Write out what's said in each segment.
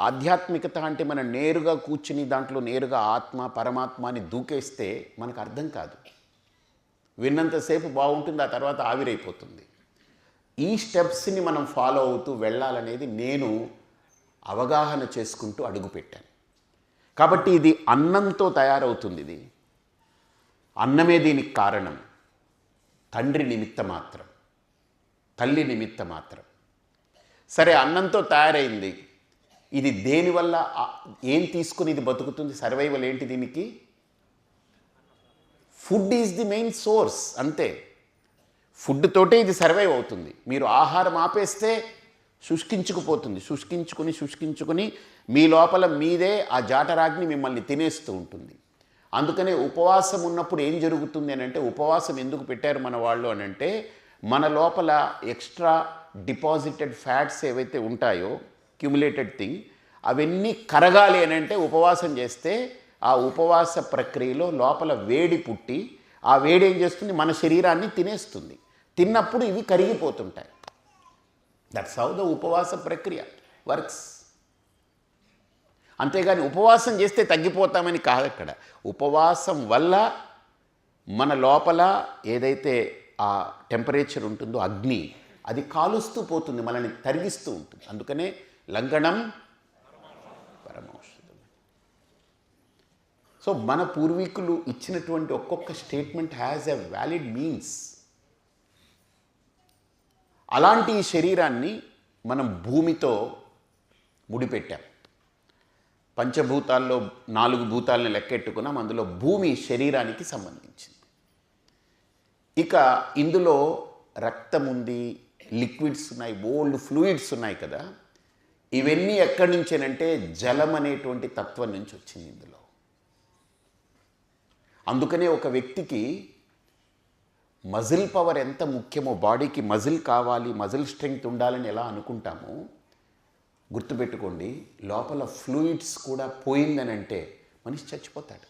ఆధ్యాత్మికత అంటే మనం నేరుగా కూర్చుని దాంట్లో నేరుగా ఆత్మ పరమాత్మ అని దూకేస్తే మనకు అర్థం కాదు. విన్నంతసేపు బాగుంటుంది ఆ తర్వాత ఆవిరైపోతుంది. ఈ స్టెప్స్ని మనం ఫాలో అవుతూ వెళ్ళాలనేది నేను అవగాహన చేసుకుంటూ అడుగుపెట్టాను. కాబట్టి ఇది అన్నంతో తయారవుతుంది ఇది. అన్నమే దీనికి కారణం. తండ్రి నిమిత్త మాత్రం. తల్లి నిమిత్త మాత్రం. సరే అన్నంతో తయారైంది. ఇది దేనివల్ల ఏం తీసుకుని ఇది బతుకుతుంది? సర్వైవల్ ఏంటి దీనికి? Food is the main source అంతే. ఫుడ్ తోటే ఇది సర్వైవ్ అవుతుంది. మీరు ఆహారం ఆపేస్తే శుష్కించుకుపోతుంది. శుష్కించుకుని శుష్కించుకుని మీ లోపల మీదే ఆ జాటరాగ్ని మిమ్మల్ని తినేస్తూ ఉంటుంది. అందుకనే ఉపవాసం ఉన్నప్పుడు ఏం జరుగుతుంది అని అంటే ఉపవాసం ఎందుకు పెట్టారు మన వాళ్ళు అని అంటే మన లోపల ఎక్స్ట్రా డిపాజిటెడ్ ఫ్యాట్స్ ఏవైతే ఉంటాయో క్యుములేటెడ్ థింగ్ అవన్నీ కరగాలి అని అంటే ఉపవాసం చేస్తే ఆ ఉపవాస ప్రక్రియలో లోపల వేడి పుట్టి ఆ వేడి ఏం చేస్తుంది? మన శరీరాన్ని తినేస్తుంది. తిన్నప్పుడు ఇవి కరిగిపోతుంటాయి. దట్స్ హౌ ద ఉపవాస ప్రక్రియ వర్క్స్ అంతేగాని ఉపవాసం చేస్తే తగ్గిపోతామని కాదు అక్కడ ఉపవాసం వల్ల మన లోపల ఏదైతే ఆ టెంపరేచర్ ఉంటుందో అగ్ని అది కాలుస్తూ పోతుంది మనల్ని తరిగిస్తూ ఉంటుంది. అందుకనే లంఘనం పరమౌషధం. సో మన పూర్వీకులు ఇచ్చినటువంటి ఒక్కొక్క statement has a valid means అలాంటి ఈ శరీరాన్ని మనం భూమితో ముడిపెట్టాం. పంచభూతాల్లో నాలుగు భూతాలను లెక్కెట్టుకున్నాం అందులో భూమి శరీరానికి సంబంధించింది. ఇక ఇందులో రక్తం ఉంది లిక్విడ్స్ ఉన్నాయి ఓల్డ్ ఫ్లూయిడ్స్ ఉన్నాయి కదా. ఇవన్నీ ఎక్కడి నుంచేనంటే జలం అనేటువంటి తత్వం నుంచి వచ్చింది ఇందులో. అందుకనే ఒక వ్యక్తికి మజిల్ పవర్ ఎంత ముఖ్యమో బాడీకి మజిల్ కావాలి మజిల్ స్ట్రెంగ్త్ ఉండాలని ఎలా అనుకుంటామో గుర్తుపెట్టుకోండి లోపల ఫ్లూయిడ్స్ కూడా పోయిందని అంటే మనిషి చచ్చిపోతాడు.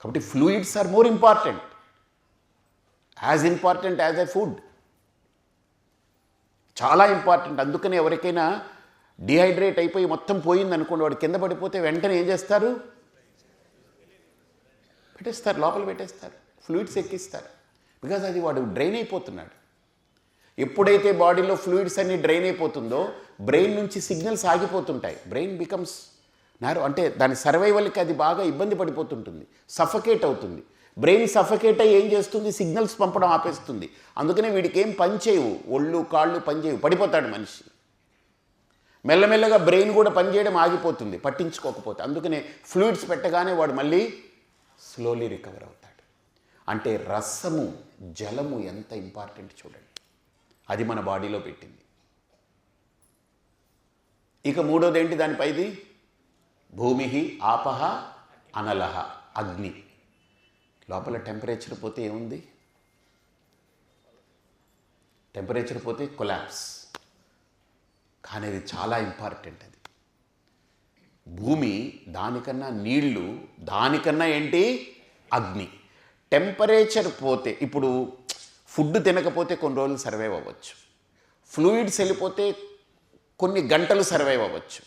కాబట్టి fluids are more important. As important as a food. చాలా ఇంపార్టెంట్. అందుకనే ఎవరికైనా డిహైడ్రేట్ అయిపోయి మొత్తం పోయింది అనుకోండి వాడు కింద పడిపోతే వెంటనే ఏం చేస్తారు? పెట్టేస్తారు లోపల పెట్టేస్తారు ఫ్లూయిడ్స్ ఎక్కిస్తారు. బికాజ్ అది వాడు డ్రైన్ అయిపోతున్నాడు. ఎప్పుడైతే బాడీలో ఫ్లూయిడ్స్ అన్ని డ్రైన్ అయిపోతుందో బ్రెయిన్ నుంచి సిగ్నల్స్ ఆగిపోతుంటాయి. బ్రెయిన్ బికమ్స్ నారు అంటే దాని సర్వైవల్కి అది బాగా ఇబ్బంది పడిపోతుంటుంది సఫకేట్ అవుతుంది. బ్రెయిన్ సఫకేట్ అయ్యి ఏం చేస్తుంది? సిగ్నల్స్ పంపడం ఆపేస్తుంది. అందుకనే వీడికి ఏం పని చేయవు. ఒళ్ళు కాళ్ళు పని చేయవు. పడిపోతాడు మనిషి. మెల్లమెల్లగా బ్రెయిన్ కూడా పనిచేయడం ఆగిపోతుంది. పట్టించుకోకపోతే. అందుకనే ఫ్లూయిడ్స్ పెట్టగానే వాడు మళ్ళీ స్లోలీ రికవర్ అవుతాడు. అంటే రసము జలము ఎంత ఇంపార్టెంట్ చూడండి. అది మన బాడీలో పెట్టింది. ఇక మూడోది ఏంటి దానిపైది? భూమి ఆపహ అనలహ అగ్ని. లోపల టెంపరేచర్ పోతే ఏముంది? టెంపరేచర్ పోతే కొలాప్స్. కానీ అది చాలా ఇంపార్టెంట్ అది. భూమి దానికన్నా నీళ్ళు దానికన్నా ఏంటి? అగ్ని. టెంపరేచర్ పోతే ఇప్పుడు ఫుడ్ తినకపోతే కొన్ని రోజులు సర్వైవ్ అవ్వచ్చు. ఫ్లూయిడ్స్ వెళ్ళిపోతే కొన్ని గంటలు సర్వైవ్ అవ్వచ్చు.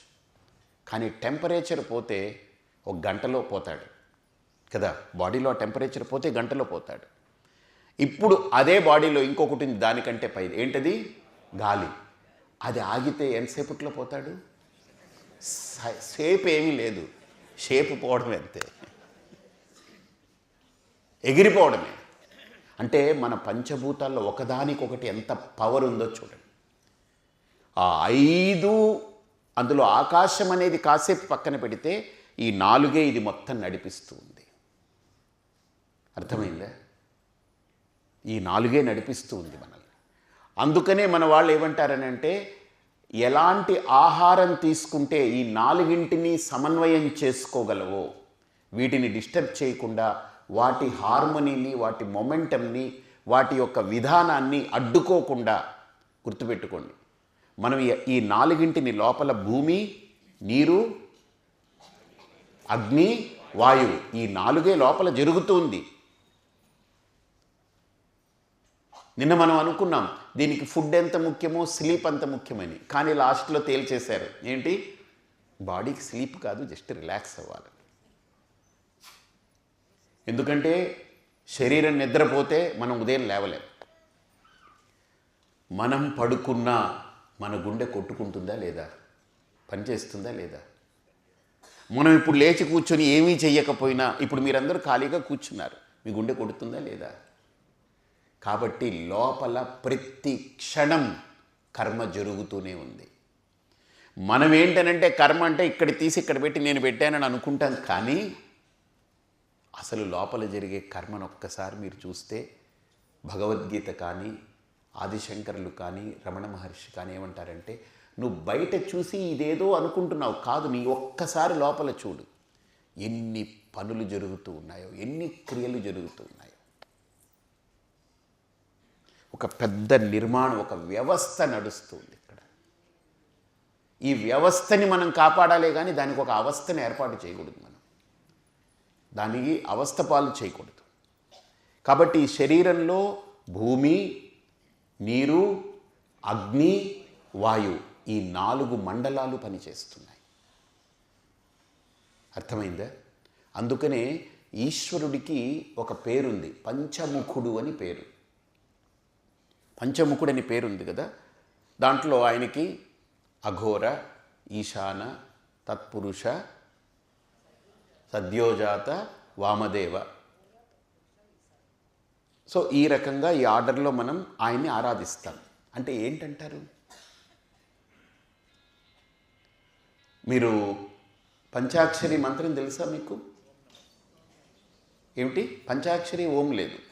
కానీ టెంపరేచర్ పోతే ఒక గంటలో పోతాడు. కదా బాడీలో టెంపరేచర్ పోతే గంటలో పోతాడు. ఇప్పుడు అదే బాడీలో ఇంకొకటి ఉంది దానికంటే పై ఏంటది? గాలి. అది ఆగితే ఎంతసేపట్లో పోతాడు? స- షేప్ ఏమీ లేదు. షేప్ పోవడం అంతే. ఎగిరిపోవడమే. అంటే మన పంచభూతాల్లో ఒకదానికొకటి ఎంత పవర్ ఉందో చూడండి. ఆ ఐదు అందులో ఆకాశం అనేది కాసేపు పక్కన పెడితే ఈ నాలుగే ఇది మొత్తం నడిపిస్తుంది అర్థమైందా? ఈ నాలుగే నడిపిస్తూ ఉంది మనల్ని. అందుకనే మన వాళ్ళు ఏమంటారని అంటే ఎలాంటి ఆహారం తీసుకుంటే ఈ నాలుగింటిని సమన్వయం చేసుకోగలవో వీటిని డిస్టర్బ్ చేయకుండా వాటి హార్మోనీని వాటి మొమెంటంని వాటి యొక్క విధానాన్ని అడ్డుకోకుండా గుర్తుపెట్టుకోండి. మనం ఈ- ఈ నాలుగింటిని లోపల భూమి నీరు అగ్ని వాయువు ఈ నాలుగే లోపల జరుగుతుంది నిన్న మనం అనుకున్నాం దీనికి ఫుడ్ ఎంత ముఖ్యమో స్లీప్ అంత ముఖ్యమని. కానీ లాస్ట్లో తేల్చేశారు. ఏంటి? బాడీకి స్లీప్ కాదు జస్ట్ రిలాక్స్ అవ్వాలి. ఎందుకంటే శరీరం నిద్రపోతే మనం ఉదయం లేవలేం. మనం పడుకున్నా మన గుండె కొట్టుకుంటుందా లేదా? పనిచేస్తుందా లేదా? మనం ఇప్పుడు లేచి కూర్చొని ఏమీ చెయ్యకపోయినా ఇప్పుడు మీరందరూ ఖాళీగా కూర్చున్నారు. మీ గుండె కొడుతుందా లేదా? కాబట్టి లోపల ప్రతి క్షణం కర్మ జరుగుతూనే ఉంది. మనం ఏంటనంటే కర్మ అంటే ఇక్కడ తీసి ఇక్కడ పెట్టి నేను పెట్టానని అనుకుంటాం కానీ అసలు లోపల జరిగే కర్మను ఒక్కసారి మీరు చూస్తే భగవద్గీత కానీ ఆదిశంకరులు కానీ రమణ మహర్షి కానీ ఏమంటారంటే నువ్వు బయట చూసి ఇదేదో అనుకుంటున్నావు కాదు నీ ఒక్కసారి లోపల చూడు. ఎన్ని పనులు జరుగుతూ ఉన్నాయో ఎన్ని క్రియలు జరుగుతూ ఉన్నాయో. ఒక పెద్ద నిర్మాణం ఒక వ్యవస్థ నడుస్తుంది ఇక్కడ. ఈ వ్యవస్థని మనం కాపాడాలే కానీ దానికి ఒక అవస్థని ఏర్పాటు చేయకూడదు మనం. దానికి అవస్థ పాలు చేయకూడదు. కాబట్టి ఈ శరీరంలో భూమి నీరు అగ్ని వాయు ఈ నాలుగు మండలాలు పనిచేస్తున్నాయి. అర్థమైందా? అందుకనే ఈశ్వరుడికి ఒక పేరుంది పంచముఖుడు అని పేరు. పంచముఖుడని పేరుంది కదా. దాంట్లో ఆయనకి అఘోర ఈశాన తత్పురుష సద్యోజాత వామదేవ. సో ఈ రకంగా ఈ ఆర్డర్లో మనం ఆయన్ని ఆరాధిస్తాం. అంటే ఏంటంటారు? మీరు పంచాక్షరి మంత్రం తెలుసా మీకు? ఏమిటి? పంచాక్షరి ఓం లేదు.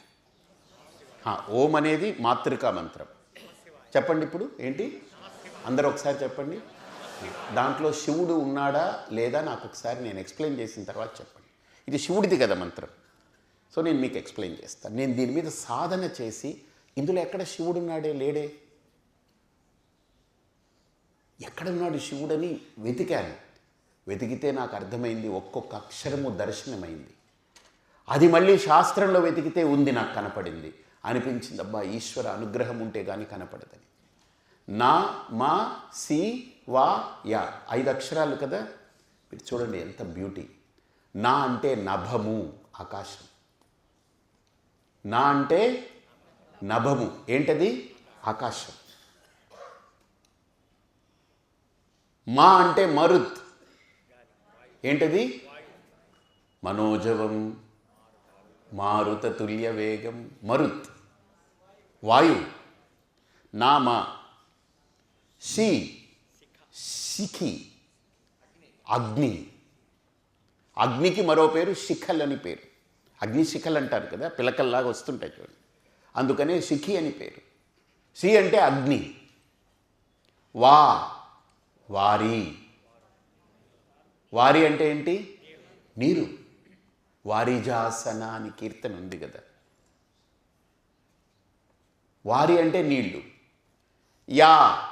ఓం అనేది మాతృకా మంత్రం. చెప్పండి ఇప్పుడు ఏంటి? అందరూ ఒకసారి చెప్పండి. దాంట్లో శివుడు ఉన్నాడా లేదా నాకు ఒకసారి నేను ఎక్స్ప్లెయిన్ చేసిన తర్వాత చెప్పండి. ఇది శివుడిది కదా మంత్రం. సో నేను మీకు ఎక్స్ప్లెయిన్ చేస్తాను నేను దీని మీద సాధన చేసి ఇందులో ఎక్కడ శివుడు ఉన్నాడే లేడే? ఎక్కడున్నాడు శివుడని వెతికాను. వెతికితే నాకు అర్థమైంది ఒక్కొక్క అక్షరము దర్శనమైంది. అది మళ్ళీ శాస్త్రంలో వెతికితే ఉంది నాకు కనపడింది. అనిపించింది అబ్బా ఈశ్వర అనుగ్రహం ఉంటే కానీ కనపడదని. నా మా సి వా యా ఐదు అక్షరాలు కదా? మీరు చూడండి ఎంత బ్యూటీ. నా అంటే నభము ఆకాశం. నా అంటే నభము ఏంటది? ఆకాశం. మా అంటే మరుత్. ఏంటది? మనోజవం. మారుత తుల్య వేగం మరుత్. వాయు. నామ. సి. శిఖి. అగ్ని. అగ్నికి మరో పేరు శిఖల్ అని పేరు. అగ్ని శిఖలు అంటారు కదా పిలకల్లాగా వస్తుంటాయి చూడండి. అందుకనే శిఖి అని పేరు. సి అంటే అగ్ని. వా. వారి. వారి అంటే ఏంటి? నీరు. వారిజాసన అని కీర్తన ఉంది కదా. వారి అంటే నీళ్ళు. యా.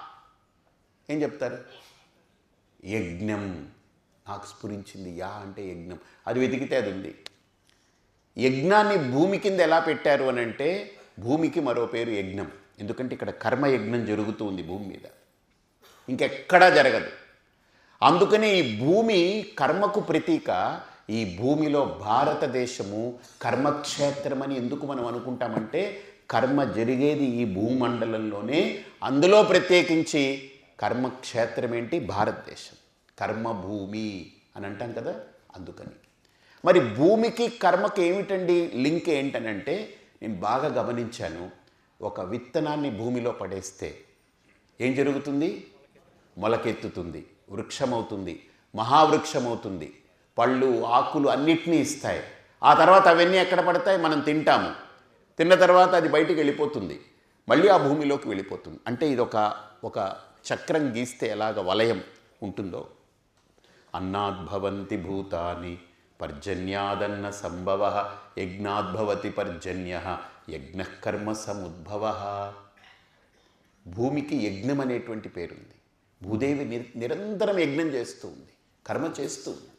ఏం చెప్తారు? యజ్ఞం. నాకు స్ఫురించింది. యా అంటే యజ్ఞం. అది వెతికితే అది ఉంది. యజ్ఞాన్ని భూమి కింద ఎలా పెట్టారు అని అంటే భూమికి మరో పేరు యజ్ఞం. ఎందుకంటే ఇక్కడ కర్మ యజ్ఞం జరుగుతూ ఉంది భూమి మీద. ఇంకెక్కడా జరగదు. అందుకనే ఈ భూమి కర్మకు ప్రతీక ఈ భూమిలో భారతదేశము కర్మక్షేత్రమని ఎందుకు మనం అనుకుంటామంటే కర్మ జరిగేది ఈ భూమండలంలోనే అందులో ప్రత్యేకించి కర్మక్షేత్రం ఏంటి? భారతదేశం. కర్మభూమి అని అంటాం కదా అందుకని. మరి భూమికి కర్మకి ఏమిటండి లింక్ ఏంటనంటే నేను బాగా గమనించాను ఒక విత్తనాన్ని భూమిలో పడేస్తే ఏం జరుగుతుంది? మొలకెత్తుతుంది వృక్షమవుతుంది మహావృక్షమవుతుంది. పళ్ళు ఆకులు అన్నిటినీ ఇస్తాయి. ఆ తర్వాత అవన్నీ ఎక్కడ పడతాయి? మనం తింటాము. తిన్న తర్వాత అది బయటికి వెళ్ళిపోతుంది. మళ్ళీ ఆ భూమిలోకి వెళ్ళిపోతుంది. అంటే ఇది ఒక ఒక చక్రం గీస్తే ఎలాగ వలయం ఉంటుందో. అన్నాద్భవంతి భూతాని పర్జన్యాదన్న సంభవ యజ్ఞాద్భవతి పర్జన్య యజ్ఞకర్మ సముద్భవ. భూమికి యజ్ఞం అనేటువంటి పేరుంది. భూదేవి నిరంతరం యజ్ఞం చేస్తూ ఉంది. కర్మ చేస్తూ ఉంది.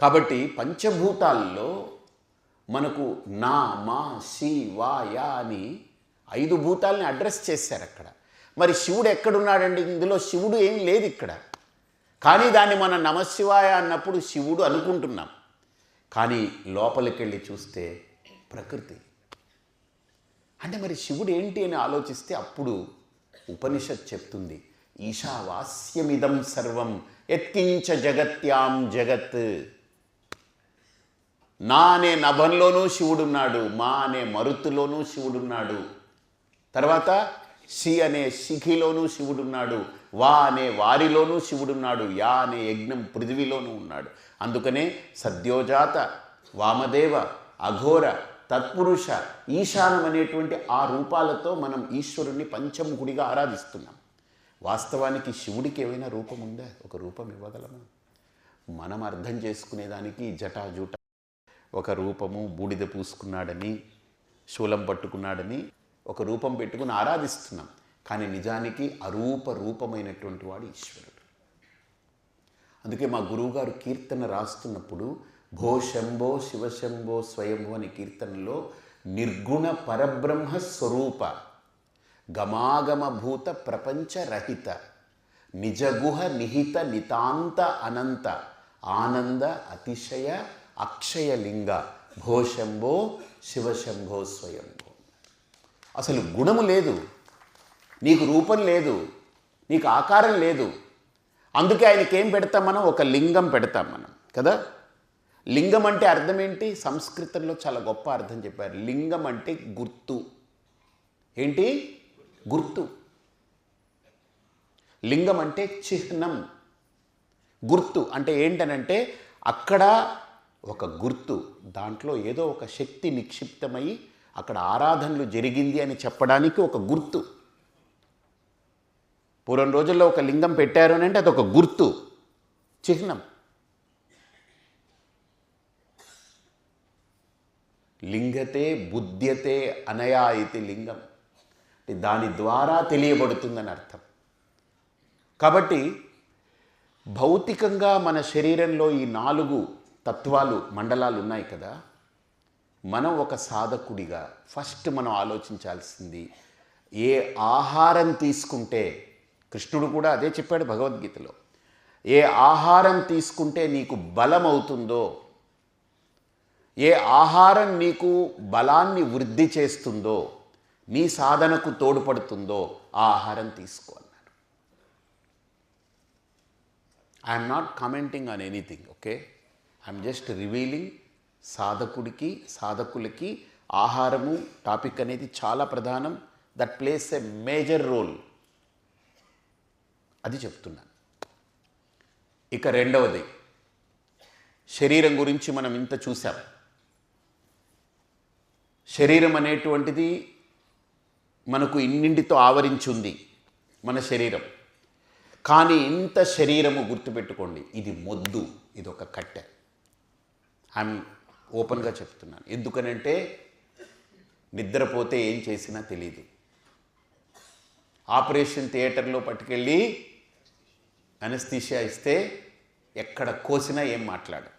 కాబట్టి పంచభూతాల్లో మనకు నా మా సి వా యా అని ఐదు భూతాలని అడ్రస్ చేశారు అక్కడ. మరి శివుడు ఎక్కడున్నాడండి? ఇందులో శివుడు ఏం లేదు ఇక్కడ. కానీ దాన్ని మనం నమశివాయ అన్నప్పుడు శివుడు అనుకుంటున్నాం. కానీ లోపలికి వెళ్ళి చూస్తే ప్రకృతి. అంటే మరి శివుడు ఏంటి అని ఆలోచిస్తే అప్పుడు ఉపనిషత్ చెప్తుంది ఈశావాస్యమిదం సర్వం ఎత్కించ జగత్యాం జగత్. నా అనే నభంలోనూ శివుడున్నాడు మా అనే మరుతులోనూ శివుడున్నాడు. తర్వాత సి అనే శిఖిలోనూ శివుడున్నాడు వా అనే వారిలోనూ శివుడున్నాడు యా అనే యజ్ఞం పృథివిలోనూ ఉన్నాడు. అందుకనే సద్యోజాత వామదేవ అఘోర తత్పురుష ఈశానం అనేటువంటి ఆ రూపాలతో మనం ఈశ్వరుణ్ణి పంచముఖుడిగా ఆరాధిస్తున్నాం. వాస్తవానికి శివుడికి ఏమైనా రూపం ఉందా ఒక రూపం ఇవ్వగలమా? మనం అర్థం చేసుకునేదానికి జటాజూట ఒక రూపము బూడిద పూసుకున్నాడని శూలం పట్టుకున్నాడని ఒక రూపం పెట్టుకుని ఆరాధిస్తున్నాం. కానీ నిజానికి అరూప రూపమైనటువంటి వాడు ఈశ్వరుడు. అందుకే మా గురువుగారు కీర్తన రాస్తున్నప్పుడు భో శంభో శివశంభో స్వయంభో అనే కీర్తనలో నిర్గుణ పరబ్రహ్మ స్వరూప గమాగమభూత ప్రపంచరహిత నిజగుహ నిహిత నితాంత అనంత ఆనంద అతిశయ అక్షయలింగ భోశంభో శివశంభో స్వయంభో. అసలు గుణము లేదు. నీకు రూపం లేదు. నీకు ఆకారం లేదు. అందుకే ఆయనకి ఏం పెడతాం మనం? ఒక లింగం పెడతాం మనం కదా? లింగం అంటే అర్థం ఏంటి? సంస్కృతంలో చాలా గొప్ప అర్థం చెప్పారు. లింగం అంటే గుర్తు. ఏంటి? గుర్తు. లింగం అంటే చిహ్నం. గుర్తు అంటే ఏంటనంటే అక్కడ ఒక గుర్తు దాంట్లో ఏదో ఒక శక్తి నిక్షిప్తమై అక్కడ ఆరాధనలు జరిగింది అని చెప్పడానికి ఒక గుర్తు. పూర్వం రోజుల్లో ఒక లింగం పెట్టారు అని అంటే అదొక గుర్తు చిహ్నం. లింగతే బుద్ధ్యతే అనయా ఇది లింగం. దాని ద్వారా తెలియబడుతుందని అర్థం. కాబట్టి భౌతికంగా మన శరీరంలో ఈ నాలుగు తత్వాలు మండలాలు ఉన్నాయి కదా. మనం ఒక సాధకుడిగా ఫస్ట్ మనం ఆలోచించాల్సింది ఏ ఆహారం తీసుకుంటే కృష్ణుడు కూడా అదే చెప్పాడు భగవద్గీతలో ఏ ఆహారం తీసుకుంటే నీకు బలం అవుతుందో ఏ ఆహారం నీకు బలాన్ని వృద్ధి చేస్తుందో నీ సాధనకు తోడ్పడుతుందో ఆ ఆహారం తీసుకో అన్నాడు I'm not commenting on anything okay I'm just revealing సాధకుడికి సాధకులకి ఆహారము టాపిక్ అనేది చాలా ప్రధానం. That plays a major role అది చెప్తున్నాను ఇక రెండవది. శరీరం గురించి మనం ఇంత చూసాం. శరీరం అనేటువంటిది మనకు ఇన్నింటితో ఆవరించి ఉంది మన శరీరం. కానీ ఇంత శరీరము గుర్తుపెట్టుకోండి. ఇది మొద్దు. ఇది ఒక కట్టె. ఐఎమ్ ఓపెన్గా చెప్తున్నాను. ఎందుకనంటే నిద్రపోతే ఏం చేసినా తెలియదు ఆపరేషన్ థియేటర్లో పట్టుకెళ్ళి అనస్థీషియా ఇస్తే ఎక్కడ కోసినా ఏం మాట్లాడు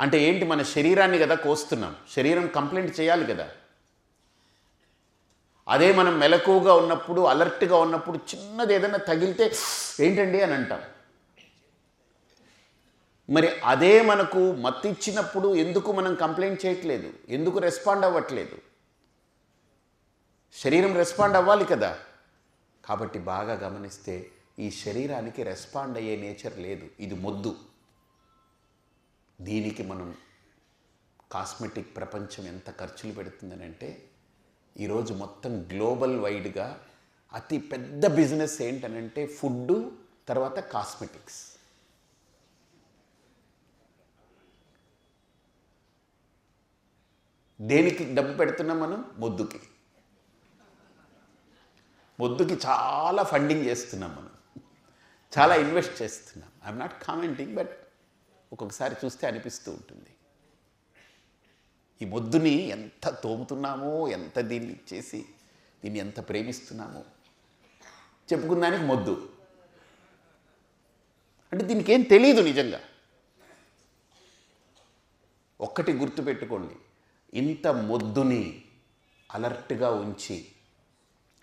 అంటే ఏంటి మన శరీరాన్ని కదా కోస్తున్నాం. శరీరం కంప్లైంట్ చేయాలి కదా. అదే మనం మెలకువగా ఉన్నప్పుడు అలర్ట్గా ఉన్నప్పుడు చిన్నది ఏదైనా తగిలితే ఏంటండి అని అంటాం. మరి అదే మనకు మత్తిచ్చినప్పుడు ఎందుకు మనం కంప్లైంట్ చేయట్లేదు? ఎందుకు రెస్పాండ్ అవ్వట్లేదు? శరీరం రెస్పాండ్ అవ్వాలి కదా. కాబట్టి బాగా గమనిస్తే ఈ శరీరానికి రెస్పాండ్ అయ్యే నేచర్ లేదు. ఇది మొద్దు. దీనికి మనం కాస్మెటిక్ ప్రపంచం ఎంత ఖర్చులు పెడుతుందని అంటే ఈరోజు మొత్తం గ్లోబల్ వైడ్గా అతి పెద్ద బిజినెస్ ఏంటనంటే ఫుడ్ తర్వాత కాస్మెటిక్స్. దేనికి డబ్బు పెడుతున్నాం మనం? మొద్దుకి. మొద్దుకి చాలా ఫండింగ్ చేస్తున్నాం మనం. చాలా ఇన్వెస్ట్ చేస్తున్నాం. ఐఎమ్ నాట్ కామెంటింగ్ బట్ ఒక్కొక్కసారి చూస్తే అనిపిస్తూ ఉంటుంది. ఈ మొద్దుని ఎంత తోముతున్నామో ఎంత దీన్ని చేసి దీన్ని ఎంత ప్రేమిస్తున్నామో. చెప్పుకున్నానికి మొద్దు. అంటే దీనికి ఏం తెలియదు నిజంగా. ఒక్కటి గుర్తుపెట్టుకోండి. ఇంత మొద్దుని అలర్ట్గా ఉంచి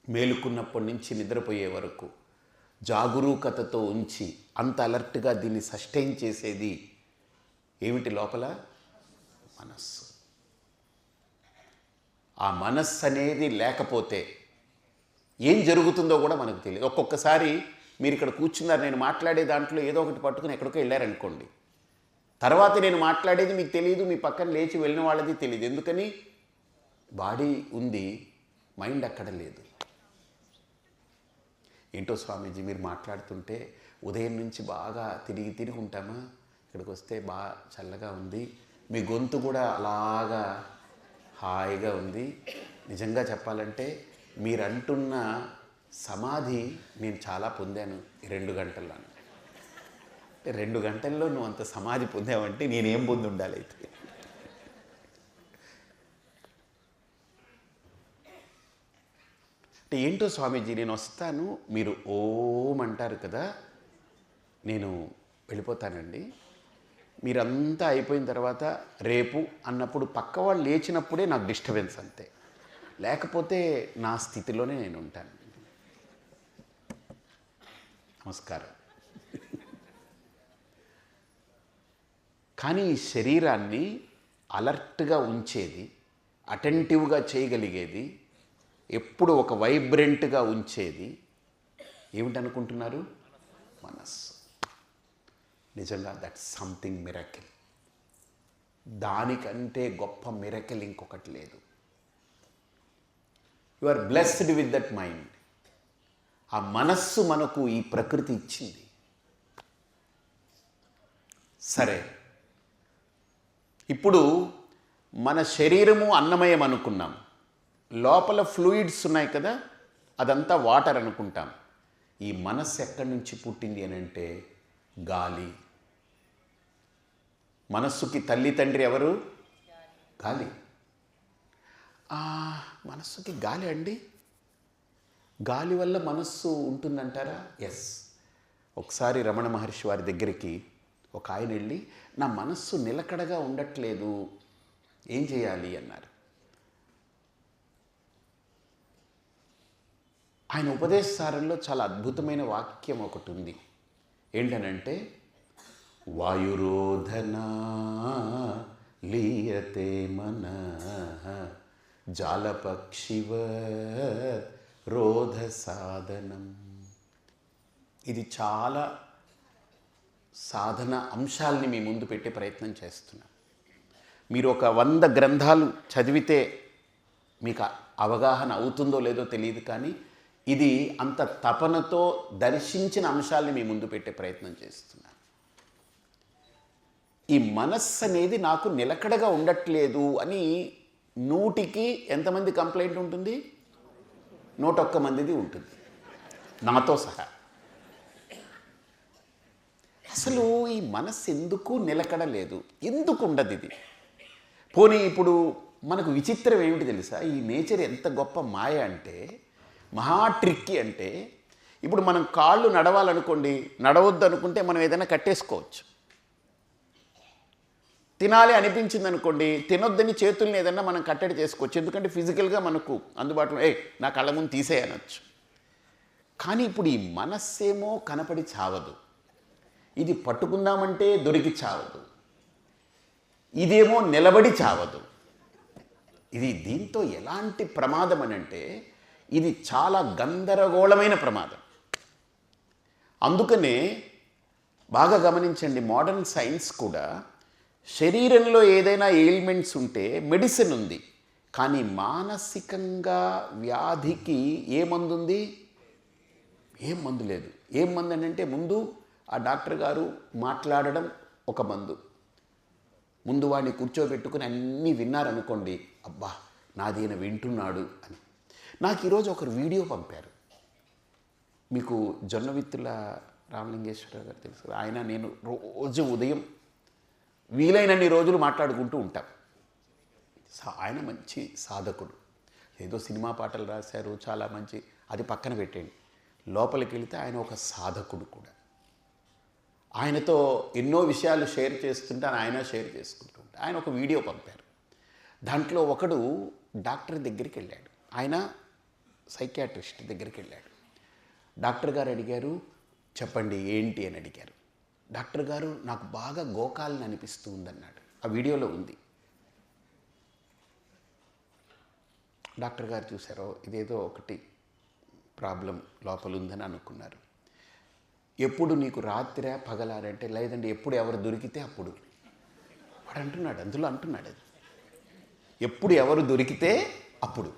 మేలుకున్నప్పటి నుంచి నిద్రపోయే వరకు జాగరూకతతో ఉంచి అంత అలర్ట్గా దీన్ని సస్టైన్ చేసేది ఏమిటి లోపల? మనస్సు. ఆ మనస్సు అనేది లేకపోతే ఏం జరుగుతుందో కూడా మనకు తెలియదు. ఒక్కొక్కసారి మీరు ఇక్కడ కూర్చున్నారు నేను మాట్లాడే దాంట్లో ఏదో ఒకటి పట్టుకుని ఎక్కడికో వెళ్ళారనుకోండి. తర్వాత నేను మాట్లాడేది మీకు తెలియదు మీ పక్కన లేచి వెళ్ళిన వాళ్ళది తెలియదు ఎందుకని? బాడీ ఉంది మైండ్ అక్కడ లేదు. ఏంటో స్వామీజీ మీరు మాట్లాడుతుంటే ఉదయం నుంచి బాగా తిరిగి తిరిగి ఉంటామా? ఇక్కడికి వస్తే బాగా చల్లగా ఉంది. మీ గొంతు కూడా అలాగా హాయిగా ఉంది. నిజంగా చెప్పాలంటే మీరు అంటున్న సమాధి నేను చాలా పొందాను ఈ రెండు గంటల్లో రెండు గంటల్లో నువ్వు అంత సమాధి పొందావంటే నేనేం పొంది ఉండాలి అయితే? అంటే ఏంటో స్వామీజీ నేను వస్తాను మీరు ఓం అంటారు కదా నేను వెళ్ళిపోతానండి. మీరంతా అయిపోయిన తర్వాత రేపు అన్నప్పుడు పక్క వాళ్ళు లేచినప్పుడే నాకు డిస్టర్బెన్స్ అంతే. లేకపోతే నా స్థితిలోనే నేను ఉంటాను. నమస్కారం. కానీ ఈ శరీరాన్ని అలర్ట్గా ఉంచేది అటెంటివ్గా చేయగలిగేది ఎప్పుడు ఒక వైబ్రెంట్గా ఉంచేది ఏమిటనుకుంటున్నారు? మనస్సు. నిజంగా దట్ సంథింగ్ మిరకిల్. దానికంటే గొప్ప మిరకిల్ ఇంకొకటి లేదు. You are blessed with that mind. ఆ మనస్సు మనకు ఈ ప్రకృతి ఇచ్చింది. సరే ఇప్పుడు మన శరీరము అన్నమయం అనుకున్నాం. లోపల ఫ్లూయిడ్స్ ఉన్నాయి కదా అదంతా వాటర్ అనుకుంటాం. ఈ మనస్సు ఎక్కడి నుంచి పుట్టింది అని అంటే గాలి. మనస్సుకి తల్లి తండ్రి ఎవరు? గాలి. మనస్సుకి గాలి అండి. గాలి వల్ల మనస్సు ఉంటుందంటారా? ఎస్ ఒకసారి రమణ మహర్షి వారి దగ్గరికి ఒక ఆయన వెళ్ళి నా మనస్సు నిలకడగా ఉండట్లేదు ఏం చేయాలి? అన్నారు. ఆయన ఉపదేశసారంలో చాలా అద్భుతమైన వాక్యం ఒకటి ఉంది. ఏంటనంటే వాయురోధనా లీయతే మన జాలపక్షివ రోధ సాధనం. ఇది చాలా సాధన అంశాలని మీ ముందు పెట్టే ప్రయత్నం చేస్తున్నాను. మీరు ఒక వంద గ్రంథాలు చదివితే మీకు అవగాహన అవుతుందో లేదో తెలియదు కానీ ఇది అంత తపనతో దర్శించిన అంశాలని మీ ముందు పెట్టే ప్రయత్నం చేస్తున్నాను. ఈ మనస్సు అనేది నాకు నిలకడగా ఉండట్లేదు అని నూటికి ఎంతమంది కంప్లైంట్ ఉంటుంది? నూటొక్క మందిది ఉంటుంది. నాతో సహా. అసలు ఈ మనస్సు ఎందుకు నిలకడలేదు? ఎందుకు ఉండదు ఇది? పోనీ ఇప్పుడు మనకు విచిత్రం ఏమిటి తెలుసా? ఈ నేచర్ ఎంత గొప్ప మాయ అంటే మహా ట్రిక్కి అంటే ఇప్పుడు మనం కాళ్ళు నడవాలనుకోండి నడవద్దు అనుకుంటే మనం ఏదైనా కట్టేసుకోవచ్చు. తినాలి అనిపించింది అనుకోండి తినొద్దని చేతుల్ని ఏదైనా మనం కట్టడి చేసుకోవచ్చు. ఎందుకంటే ఫిజికల్గా మనకు అందుబాటులో ఏ నా కళ్ళ ముందు తీసేయనొచ్చు కానీ ఇప్పుడు ఈ మనస్సేమో కనపడి చావదు. ఇది పట్టుకుందామంటే దొరికి చావదు. ఇదేమో నిలబడి చావదు. ఇది దీంతో ఎలాంటి ప్రమాదం అని అంటే ఇది చాలా గందరగోళమైన ప్రమాదం. అందుకనే బాగా గమనించండి మోడర్న్ సైన్స్ కూడా శరీరంలో ఏదైనా ఎయిల్మెంట్స్ ఉంటే మెడిసిన్ ఉంది కానీ మానసికంగా వ్యాధికి ఏ మందు ఉంది? ఏం మందు లేదు. ఏం మందు అంటే ముందు ఆ డాక్టర్ గారు మాట్లాడడం ఒక మందు. ముందు వాడిని కూర్చోబెట్టుకుని అన్నీ విన్నారనుకోండి అబ్బా నాదీన వింటున్నాడు అని. నాకు ఈరోజు ఒకరు వీడియో పంపారు. మీకు జొన్నవిత్తుల రామలింగేశ్వరరావు రామలింగేశ్వర గారు తెలుసు ఆయన నేను రోజు ఉదయం వీలైనన్ని రోజులు మాట్లాడుకుంటూ ఉంటాం. ఆయన మంచి సాధకుడు. ఏదో సినిమా పాటలు రాశారు చాలా మంచి అది పక్కన పెట్టండి లోపలికి వెళితే ఆయన ఒక సాధకుడు కూడా. ఆయనతో ఎన్నో విషయాలు షేర్ చేస్తుంటే ఆయన షేర్ చేసుకుంటూ ఉంటాను ఆయన ఒక వీడియో పంపారు. దాంట్లో ఒకడు డాక్టర్ దగ్గరికి వెళ్ళాడు. ఆయన సైకియాట్రిస్ట్ దగ్గరికి వెళ్ళాడు. డాక్టర్ గారు అడిగారు చెప్పండి ఏంటి అని అడిగారు. డాక్టర్ గారు నాకు బాగా గోకాలని అనిపిస్తూ ఉందన్నాడు ఆ వీడియోలో ఉంది. డాక్టర్ గారు చూసారో ఇదేదో ఒకటి ప్రాబ్లం లోపల ఉందని అనుకున్నారు. ఎప్పుడు నీకు రాత్రి పగలారంటే లేదండి ఎప్పుడు ఎవరు దొరికితే అప్పుడు. వాడు అంటున్నాడు అందులో అంటున్నాడు అది. ఎప్పుడు ఎవరు దొరికితే అప్పుడు.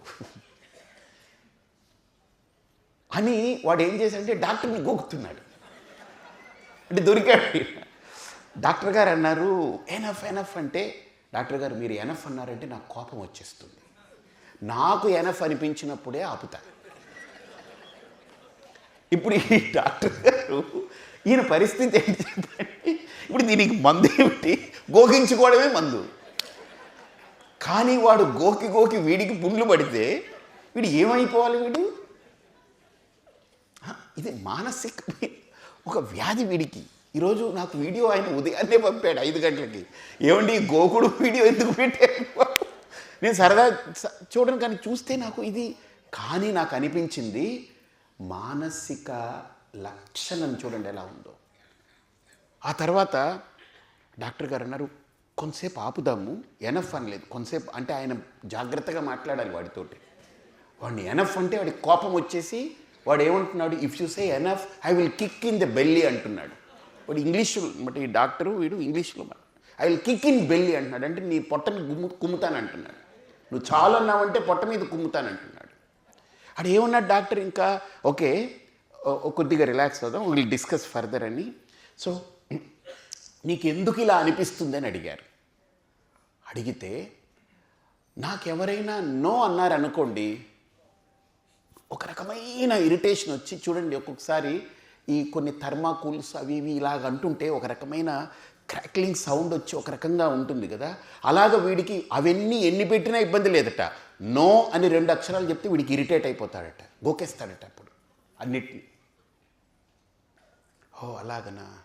అని వాడు ఏం చేశాడంటే డాక్టర్ని గోకుతున్నాడు. అంటే దొరికాడు డాక్టర్ గారు అన్నారు ఎనఫ్ ఎనఫ్ అంటే డాక్టర్ గారు మీరు ఎనఫ్ అన్నారంటే నాకు కోపం వచ్చేస్తుంది. నాకు ఎనఫ్ అనిపించినప్పుడే ఆపుతారు ఇప్పుడు ఈ డాక్టర్ గారు ఈయన పరిస్థితి ఏంటి చెప్పండి? ఇప్పుడు దీనికి మందు ఏమిటి? గోకించుకోవడమే మందు. కానీ వాడు గోకి గోకి వీడికి పుండ్లు పడితే వీడు ఏమైపోవాలి వీడు? ఇది మానసిక ఒక వ్యాధి వీడికి. ఈరోజు నాకు వీడియో ఆయన ఉదయాన్నే పంపాడు ఐదు గంటలకి. ఏమండి గోకుడు వీడియో ఎందుకు పెట్టారు? నేను సరదా చూడను కానీ చూస్తే నాకు ఇది కానీ నాకు అనిపించింది. మానసిక లక్షణం చూడండి ఎలా ఉందో. ఆ తర్వాత డాక్టర్ గారు అన్నారు కొంతసేపు ఆపుదాము ఎనఫ్ అనలేదు. కొంతసేపు అంటే ఆయన జాగ్రత్తగా మాట్లాడాలి వాడితోటి. వాడిని ఎనఫ్ అంటే వాడి కోపం వచ్చేసి వాడు ఏమంటున్నాడు if you say enough I will kick in the belly అంటున్నాడు. వాడు ఇంగ్లీష్ బట్ ఈ డాక్టరు వీడు ఇంగ్లీష్లో I will kick in belly అంటున్నాడు. అంటే నీ పొట్టని గుమ్ము కుమ్ముతాను అంటున్నాడు నువ్వు చాలా అన్నావంటే పొట్ట మీద కుమ్ముతాను అంటున్నాడు అక్కడ ఏమన్నాడు డాక్టర్ ఇంకా ఓకే కొద్దిగా రిలాక్స్ అవుదాం విల్ డిస్కస్ ఫర్దర్ అని. సో నీకు ఎందుకు ఇలా అనిపిస్తుంది అని అడిగారు. అడిగితే నాకెవరైనా నో అన్నారనుకోండి ఒక రకమైన ఇరిటేషన్ వచ్చి చూడండి ఒక్కొక్కసారి ఈ కొన్ని థర్మాకూల్స్ అవి ఇవి ఇలాగ అంటుంటే ఒక రకమైన క్రాక్లింగ్ సౌండ్ వచ్చి ఒక రకంగా ఉంటుంది కదా అలాగ వీడికి అవన్నీ ఎన్ని పెట్టినా ఇబ్బంది లేదట. నో అని రెండు అక్షరాలు చెప్తే వీడికి ఇరిటేట్ అయిపోతాడట గోకేస్తాడట అప్పుడు అన్నిటిని. ఓ అలాగనా?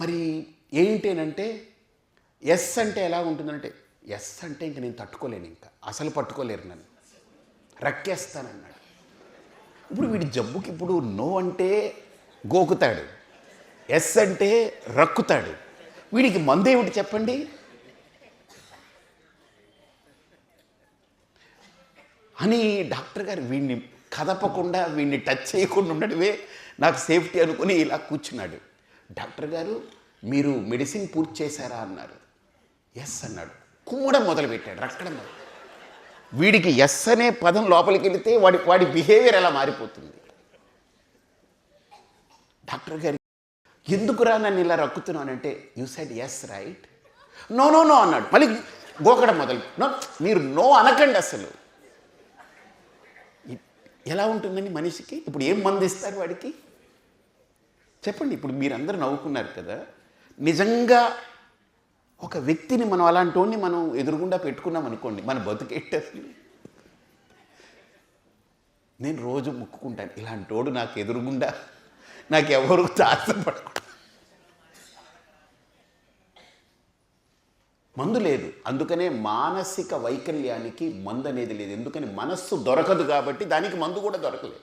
మరి ఏంటేనంటే ఎస్ అంటే ఎలా ఉంటుందంటే ఎస్ అంటే ఇంక నేను తట్టుకోలేను ఇంకా అసలు పట్టుకోలేరు నన్ను. రక్కేస్తానన్నాడు. ఇప్పుడు వీడి జబ్బుకి ఇప్పుడు నో అంటే గోకుతాడు. ఎస్ అంటే రక్కుతాడు. వీడికి మందేమిటి చెప్పండి? అని డాక్టర్ గారు వీడిని కదపకుండా వీడిని టచ్ చేయకుండా ఉండడమే నాకు సేఫ్టీ అనుకుని ఇలా కూర్చున్నాడు. డాక్టర్ గారు మీరు మెడిసిన్ పూర్తి చేశారా అన్నారు. ఎస్ అన్నాడు. కుమ్మడం మొదలుపెట్టాడు రక్కడం వీడికి ఎస్ అనే పదం లోపలికి వెళితే వాడి వాడి బిహేవియర్ ఎలా మారిపోతుంది? డాక్టర్ గారి ఎందుకురా నన్ను ఇలా రక్కుతున్నానంటే you said yes right no no no అన్నాడు. మళ్ళీ గోకడం మొదలు. నో మీరు నో అనకండి అసలు. ఎలా ఉంటుందని మనిషికి? ఇప్పుడు ఏం మందు ఇస్తారు వాడికి? చెప్పండి ఇప్పుడు మీరందరూ నవ్వుకున్నారు కదా. నిజంగా ఒక వ్యక్తిని మనం అలాంటి మనం ఎదురుగుండా పెట్టుకున్నాం అనుకోండి మన బతుకేంటి నేను రోజు ముక్కుకుంటాను ఇలాంటి నాకు ఎదురుగుండా నాకు ఎవరు తాసపడకూడదు మందు లేదు. అందుకనే మానసిక వైకల్యానికి మందు అనేది లేదు. ఎందుకని మనస్సు దొరకదు కాబట్టి దానికి మందు కూడా దొరకలేదు.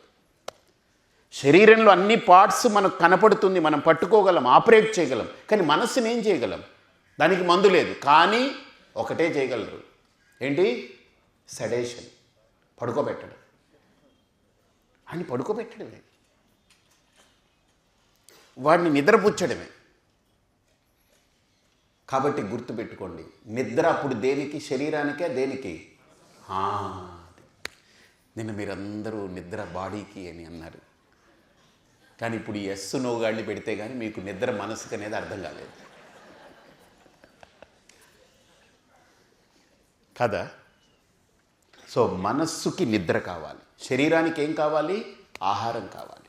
శరీరంలో అన్ని పార్ట్స్ మనకు కనపడుతుంది. మనం పట్టుకోగలం ఆపరేట్ చేయగలం. కానీ మనస్సుని ఏం చేయగలం? దానికి మందు లేదు. కానీ ఒకటే చేయగలరు. ఏంటి? సెడేషన్ పడుకోబెట్టడం. అని పడుకోబెట్టడమే. వాడిని నిద్రపుచ్చడమే. కాబట్టి గుర్తుపెట్టుకోండి. నిద్ర అప్పుడు దేనికి? శరీరానికే దేనికి? నిన్న మీరందరూ నిద్ర బాడీకి అని అన్నారు. కానీ ఇప్పుడు ఎస్ నోగాళ్ళు పెడితే కానీ మీకు నిద్ర మనసుకు అనేది అర్థం కాలేదు. కదా? సో మనస్సుకి నిద్ర కావాలి. శరీరానికి ఏం కావాలి? ఆహారం కావాలి.